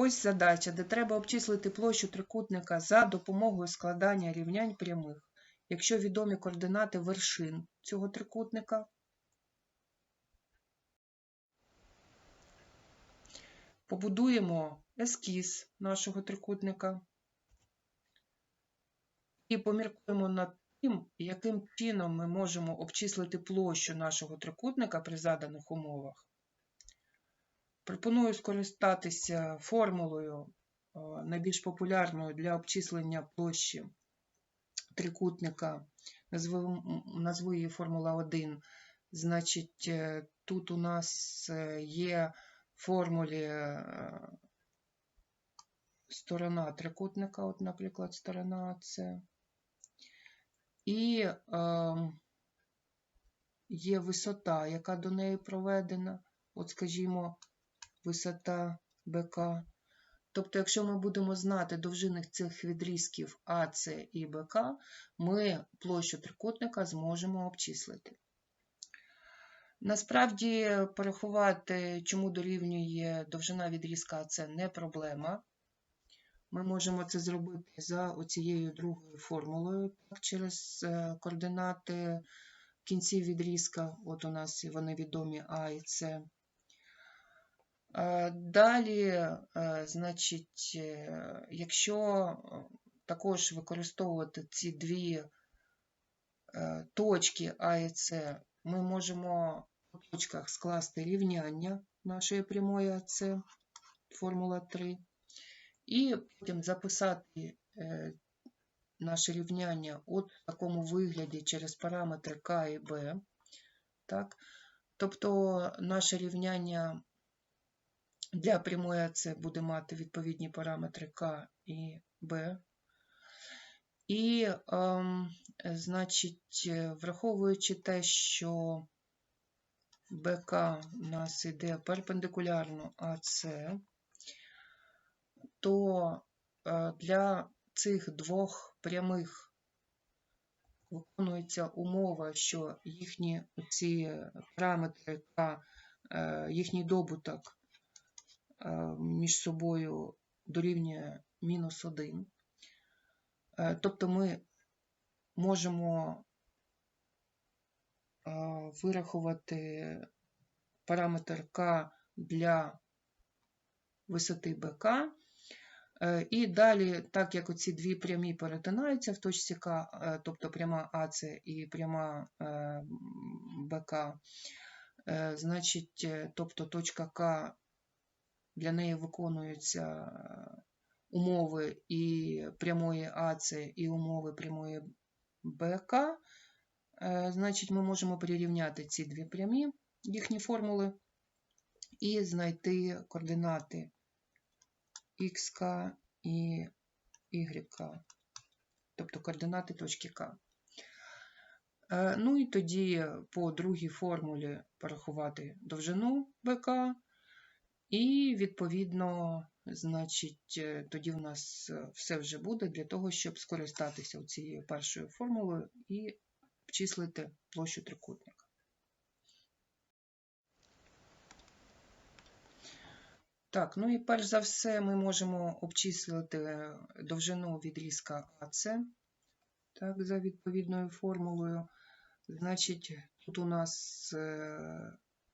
Ось задача, де треба обчислити площу трикутника за допомогою складання рівнянь прямих, якщо відомі координати вершин цього трикутника. Побудуємо ескіз нашого трикутника і поміркуємо над тим, яким чином ми можемо обчислити площу нашого трикутника при заданих умовах. Пропоную скористатися формулою е, найбільш популярною для обчислення площі трикутника. Назву, її формула 1. Значить, е, тут у нас е, є формулі сторона трикутника, от, наприклад, сторона АС. І е, є висота, яка до неї проведена. От, скажімо, висота БК. Тобто, якщо ми будемо знати довжини цих відрізків АС і БК, ми площу трикутника зможемо обчислити. Насправді, порахувати, чому дорівнює довжина відрізка АС не проблема. Ми можемо це зробити за оцією другою формулою, так, через е, координати кінців відрізка. От у нас вони відомі А і С. Далі, е, значить, якщо е, також використовувати ці дві точки А і С, ми можемо по точках скласти рівняння нашої прямої АС, формула 3, і потім записати наше рівняння от в такому вигляді через параметри К і Б. Тобто наше рівняння для прямої АЦ буде мати відповідні параметри К і Б. І, ем, значить, е, враховуючи те, що БК у нас йде перпендикулярно АЦ, то е, для цих двох прямих виконується умова, що їхні ці параметри К, е, їхній добуток між собою дорівнює мінус 1. Тобто ми можемо е, вирахувати параметр К для висоти БК. Е, І далі, так як оці дві прямі перетинаються в точці К, е, тобто пряма АЦ і пряма е, БК, е, значить, е, тобто точка К для неї виконуються е, умови і прямої АЦ, і умови прямої БК, е, значить, ми можемо перерівняти ці дві прямі, їхні формули, і знайти координати ХК і YK, тобто координати точки К. Е, Ну і тоді по другій формулі порахувати довжину БК, і відповідно, значить, е, тоді в нас е, все вже буде для того, щоб скористатися цією першою формулою і обчислити площу трикутника. Так, ну і перш за все ми можемо обчислити довжину відрізка АЦ, так, за відповідною формулою. Значить, тут у нас е,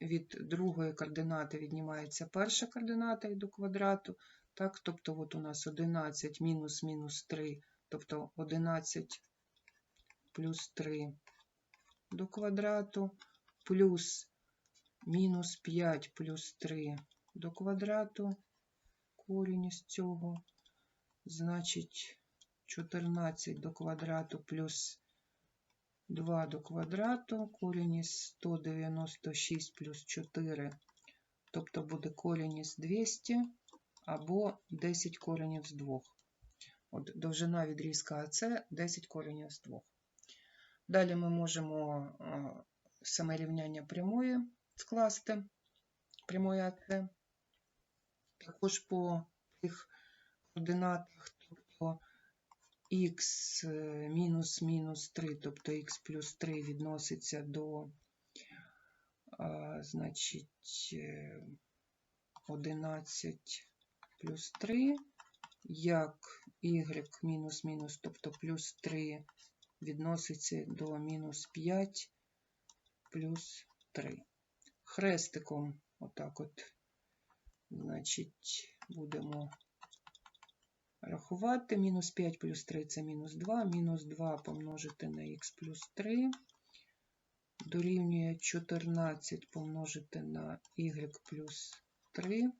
від другої координати віднімається перша координата і до квадрату. Так, тобто от у нас 11 мінус мінус 3, тобто 11 плюс 3 до квадрату, плюс мінус 5 плюс 3 до квадрату, корінь із цього, значить 14 до квадрату плюс 2 до квадрату, корінь із 196 плюс 4, тобто буде корінь із 200 або 10 коренів з 2. От довжина відрізка АЦ 10 коренів з 2. Далі ми можемо саме рівняння прямої скласти, прямої АЦ. Також по тих координатах, тобто х мінус мінус 3, тобто х плюс 3 відноситься до, а, значить, е, 11 плюс 3, як y мінус мінус, тобто плюс 3 відноситься до мінус 5 плюс 3. Хрестиком, отак от, значить, будемо рахувати. Мінус 5 плюс 3 це мінус 2, мінус 2 помножити на х плюс 3. Дорівнює 14 помножити на y плюс 3.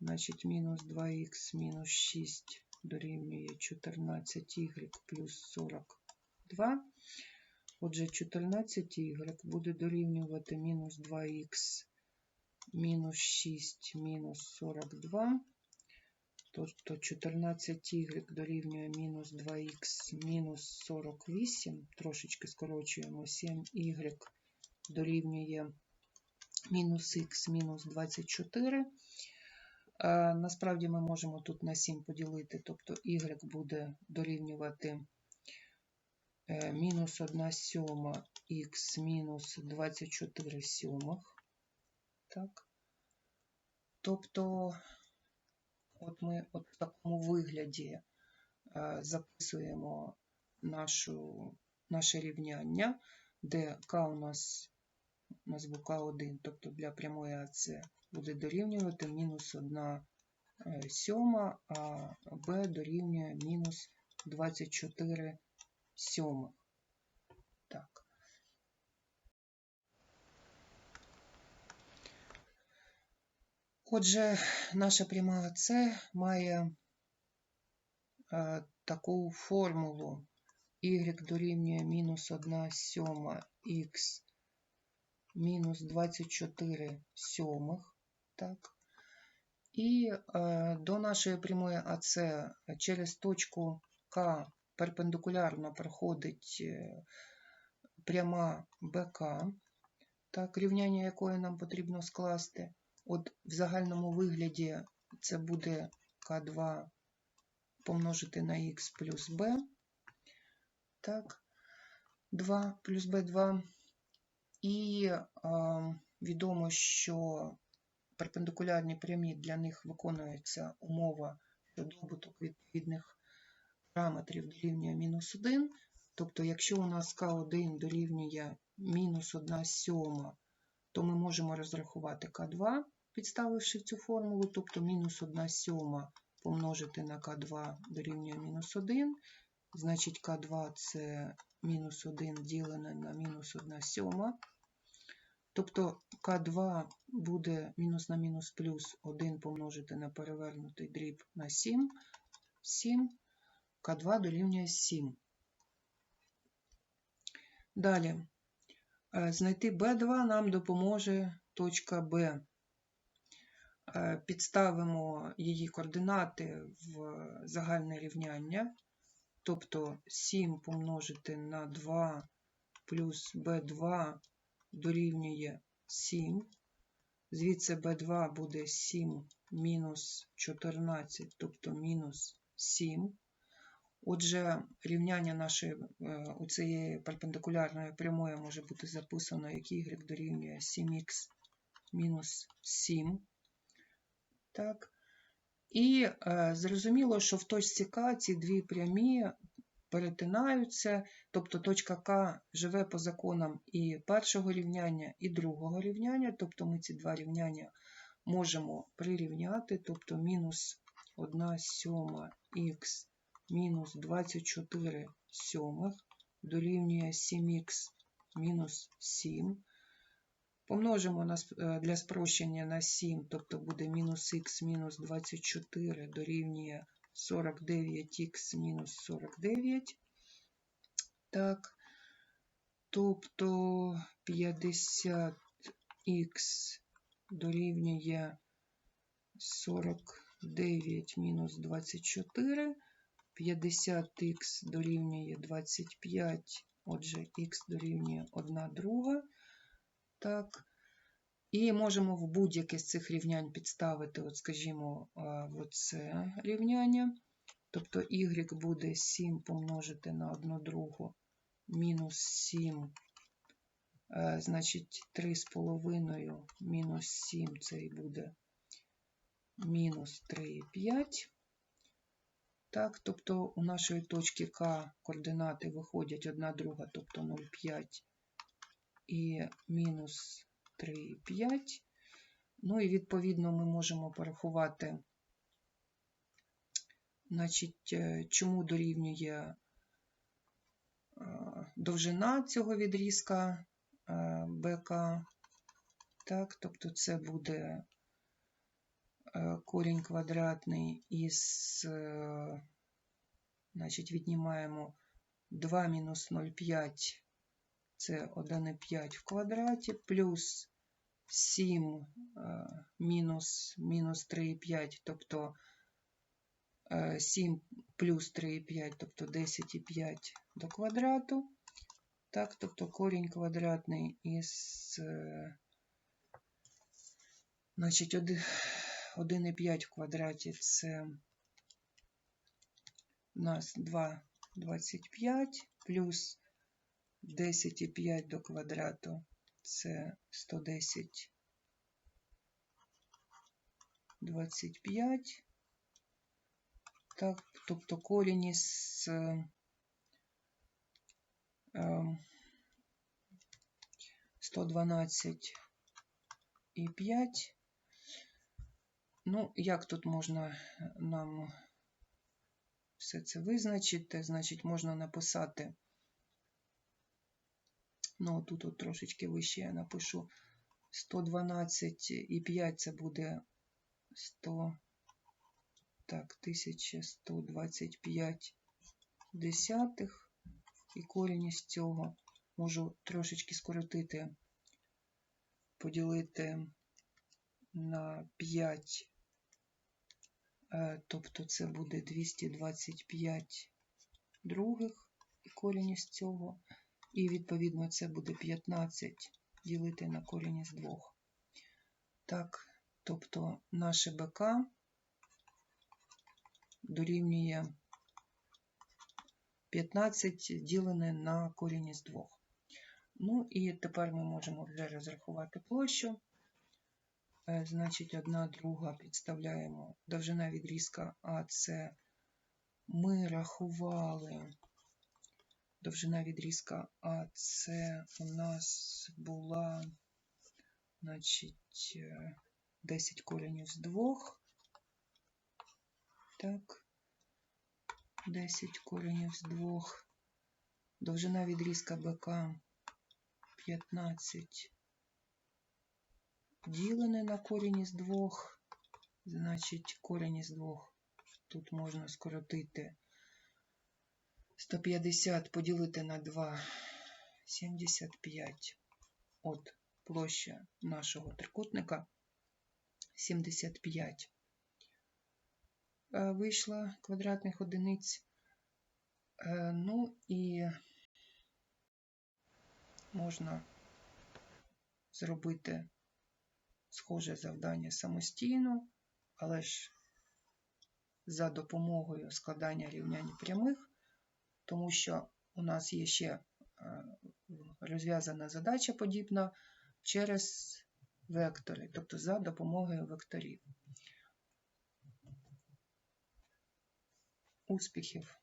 Значить, мінус 2х мінус 6 дорівнює 14y плюс 42. Отже, 14y буде дорівнювати мінус 2х мінус 6 мінус 42. Тобто 14y дорівнює мінус 2х мінус 48. Трошечки скорочуємо 7y дорівнює мінус х мінус 24. Насправді ми можемо тут на 7 поділити, тобто y буде дорівнювати е, мінус 1 сьома х мінус 24 сьомих. Тобто, от ми от в такому вигляді е, записуємо нашу, наше рівняння, де k у нас назву К1, тобто для прямої АЦ буде дорівнювати мінус 1 е, сьома, а b дорівнює мінус 24 сьомих. Так. Отже, наша пряма АЦ має е, таку формулу y дорівнює мінус 1 сьома х мінус 24 сьомих. Так. І е, до нашої прямої АЦ через точку К перпендикулярно проходить е, пряма БК, так, рівняння якої нам потрібно скласти. От в загальному вигляді це буде К2 помножити на х плюс b. Так, 2 плюс b2. І е, відомо, що перпендикулярні прямі для них виконується умова що добуток відповідних параметрів дорівнює мінус 1. Тобто, якщо у нас К1 дорівнює мінус 1 сьома, то ми можемо розрахувати К2, підставивши цю формулу, тобто мінус 1 сьома помножити на К2 дорівнює мінус 1. Значить, К2 це мінус 1 ділене на мінус 1 сьома. Тобто К2 буде мінус на мінус плюс 1 помножити на перевернутий дріб на 7. 7. К2 дорівнює 7. Далі. Е, знайти b2 нам допоможе точка Б. Е, підставимо її координати в загальне рівняння. Тобто 7 помножити на 2 плюс b2 дорівнює 7. Звідси b2 буде 7 мінус 14, тобто мінус 7. Отже, рівняння нашої е, у цієї перпендикулярної прямої може бути записано, як y дорівнює 7х мінус 7. Так. І е, зрозуміло, що в точці К ці дві прямі перетинаються, тобто точка К живе по законам і першого рівняння, і другого рівняння, тобто ми ці два рівняння можемо прирівняти, тобто мінус 1 сьома х мінус 24 сьомих дорівнює 7х мінус 7. Помножимо на, е, для спрощення на 7, тобто буде мінус х мінус 24 дорівнює 49х мінус 49. Так, тобто 50х дорівнює 49 мінус 24. 50х дорівнює 25, отже, х дорівнює 1 друга. Так. І можемо в будь-яке з цих рівнянь підставити, от, скажімо, в оце рівняння. Тобто y буде 7 помножити на 1 другу мінус 7, значить 3,5 мінус 7 це і буде мінус 3,5. Так, тобто у нашої точки К координати виходять одна друга, тобто 0,5 і мінус 3,5. Ну і відповідно ми можемо порахувати, значить, е, чому дорівнює е, довжина цього відрізка е, БК. Так, тобто це буде е, корінь квадратний із, е, значить, віднімаємо 2 мінус 0,5, це 1,5 в квадраті, плюс 7 е, мінус, мінус 3,5, тобто е, 7 плюс 3,5, тобто 10,5 до квадрату. Так, тобто корінь квадратний із, значить, 1,5 в квадраті це у нас 2,25 плюс 10,5 до квадрату це 110 25. Так, тобто корінь із е, е, 112 і 5. Ну, як тут можна нам все це визначити? Значить, можна написати, ну, тут от трошечки вище я напишу 112 і 5 це буде 100, так, 1125 десятих. І корінь із цього можу трошечки скоротити, поділити на 5, е, тобто це буде 225 других корінь із цього. І відповідно це буде 15 ділити на корінь із 2. Так, тобто наше БК дорівнює 15 ділене на корінь із 2. Ну і тепер ми можемо вже розрахувати площу. Е, Значить, одна друга підставляємо довжина відрізка АС. Ми рахували довжина відрізка АС у нас була, значить, е, 10 коренів з 2. Так, 10 коренів з 2. Довжина відрізка БК 15 ділене на корінь із 2. Значить, корінь із 2 тут можна скоротити 150 поділити на 2 75. От площа нашого трикутника 75. Е, Вийшла квадратних одиниць. Е, Ну і можна зробити схоже завдання самостійно, але ж за допомогою складання рівнянь прямих, тому що у нас є ще е, розв'язана задача подібна через вектори, тобто за допомогою векторів. Успіхів!